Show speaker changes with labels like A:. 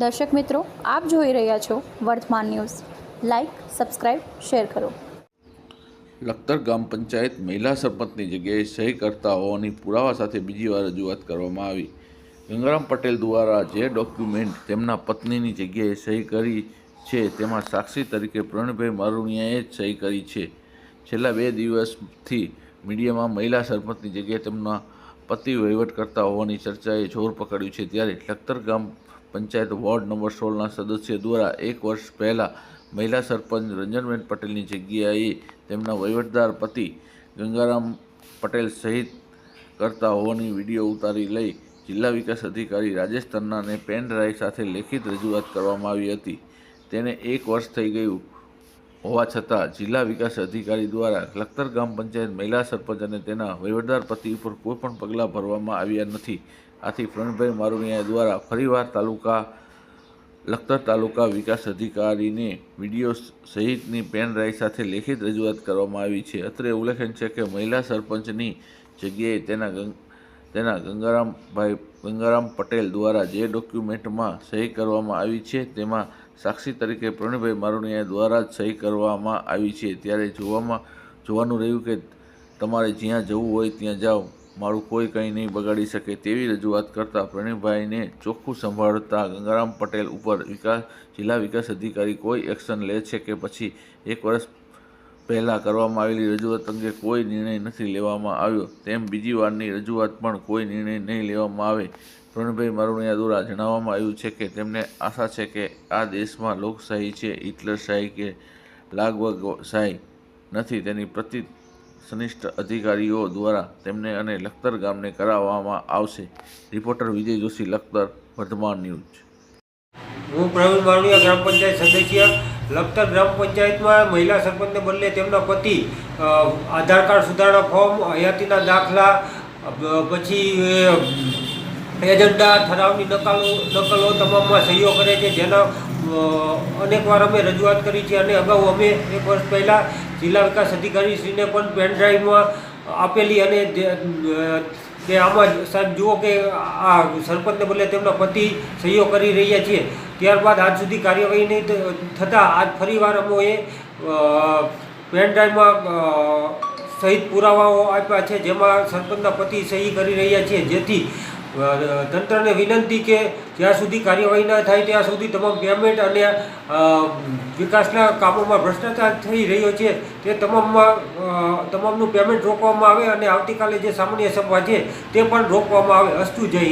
A: દર્શક મિત્રો, આપ જોઈ રહ્યા છો વર્તમાન ન્યૂઝ. લાઇક સબસ્ક્રાઇબ શેર કરો.
B: લખતર ગામ પંચાયત મહિલા સરપંચની જગ્યાએ સહી કરતા હોવાની પુરાવા સાથે બીજી વાર રજૂઆત કરવામાં આવી. ગંગારામ પટેલ દ્વારા જે ડોક્યુમેન્ટ તેમના પત્નીની જગ્યાએ સહી કરી છે, તેમાં સાક્ષી તરીકે પ્રવીણભાઈ મારુણિયાએ જ સહી કરી છે. છેલ્લા બે દિવસથી મીડિયામાં મહિલા સરપંચની જગ્યાએ તેમના પતિ વહીવટ કરતા હોવાની ચર્ચાએ જોર પકડ્યું છે. ત્યારે લખતર ગામ પંચાયત વોર્ડ નંબર સોળના સદસ્ય દ્વારા એક વર્ષ પહેલાં મહિલા સરપંચ રંજનબેન પટેલની જગ્યાએ તેમના વહીવટદાર પતિ ગંગારામ પટેલ સહિત કરતા હોવાની વીડિયો ઉતારી લઈ જિલ્લા વિકાસ અધિકારી રાજેશ તન્નાને પેન ડ્રાઈવ સાથે લેખિત રજૂઆત કરવામાં આવી હતી. તેને એક વર્ષ થઈ ગયું. હોવા છતાં જિલ્લા વિકાસ અધિકારી દ્વારા લખતર ગ્રામ પંચાયત મહિલા સરપંચ અને તેના વહીવટદાર પતિ ઉપર કોઈપણ પગલાં ભરવામાં આવ્યા નથી. આથી પ્રણભાઈ મારુણિયા દ્વારા ફરીવાર તાલુકા, લખતર તાલુકા વિકાસ અધિકારીને વીડિયો સહિતની પેન ડ્રાઈવ સાથે લેખિત રજૂઆત કરવામાં આવી છે. અત્રે ઉલ્લેખન છે કે મહિલા સરપંચની જગ્યાએ તેના તેના ગંગારામભાઈ, ગંગારામ પટેલ દ્વારા જે ડોક્યુમેન્ટમાં સહી કરવામાં આવી છે તેમાં સાક્ષી તરીકે પ્રવીણભાઈ મારુણિયા દ્વારા જ સહી કરવામાં આવી છે. ત્યારે જોવામાં જોવાનું રહ્યું કે તમારે જ્યાં જવું હોય ત્યાં જાઓ. મારું કોઈ કંઈ નહીં બગાડી શકે તેવી રજૂઆત કરતાં પ્રવીણભાઈને ચોખ્ખું સંભાળતા ગંગારામ પટેલ ઉપર વિકાસ જિલ્લા વિકાસ અધિકારી કોઈ એક્શન લે છે કે પછી એક વર્ષ પહેલાં કરવામાં આવેલી રજૂઆત અંગે કોઈ નિર્ણય નથી લેવામાં આવ્યો. તેમ બીજી વારની રજૂઆત પણ કોઈ નિર્ણય નહીં લેવામાં આવે. પ્રવીણભાઈ મારુણિયા દ્વારા જણાવવામાં આવ્યું છે કે તેમને આશા છે કે આ દેશમાં લોકશાહી છે હિટલરશાહી કે લાગવગશાહી નથી, તેની પ્રતિ સનિષ્ઠ અધિકારીઓ દ્વારા તેમને અને લખતર ગામને કરાવવામાં આવશે. Reporter Vijay Joshi, Lakhtar Vardhman news.
C: હું પ્રવીણ મારણીયા ગ્રામ પંચાયત સદસ્ય. લખતર ગ્રામ પંચાયતમાં મહિલા સરપંચને બદલે તેમના પતિ આધાર કાર્ડ સુધારણા ફોર્મ, હયાતીના દાખલા પછી એજન્ડા ઠરાવની નકલો નકલો તમામમાં સહીઓ કરે છે. જેના અનેકવાર અમે રજૂઆત કરી છે અને અગાઉ અમે એક વર્ષ પહેલાં જિલ્લા વિકાસ અધિકારીશ્રીને પણ પેનડ્રાઈવમાં આપેલી અને કે આમાં સાહેબ જુઓ કે આ સરપંચને બદલે તેમના પતિ સહીઓ કરી રહ્યા છીએ. ત્યારબાદ આજ સુધી કાર્યવાહી નહીં થતાં આજ ફરીવાર અમોએ પેનડ્રાઈવમાં સહિત પુરાવાઓ આપ્યા છે, જેમાં સરપંચના પતિ સહી કરી રહ્યા છે જેથી તંત્રને વિનંતી કે જ્યાં સુધી કાર્યવાહી ન થાય, ત્યાં સુધી તમામ પેમેન્ટ અને વિકાસના કામોમાં ભ્રષ્ટાચાર થઈ રહ્યો છે, તે તમામમાં તમામનું પેમેન્ટ રોકવામાં આવે અને આવતીકાલે જે સામાન્ય સભા છે, તે પણ રોકવામાં આવે. અસ્તુ જય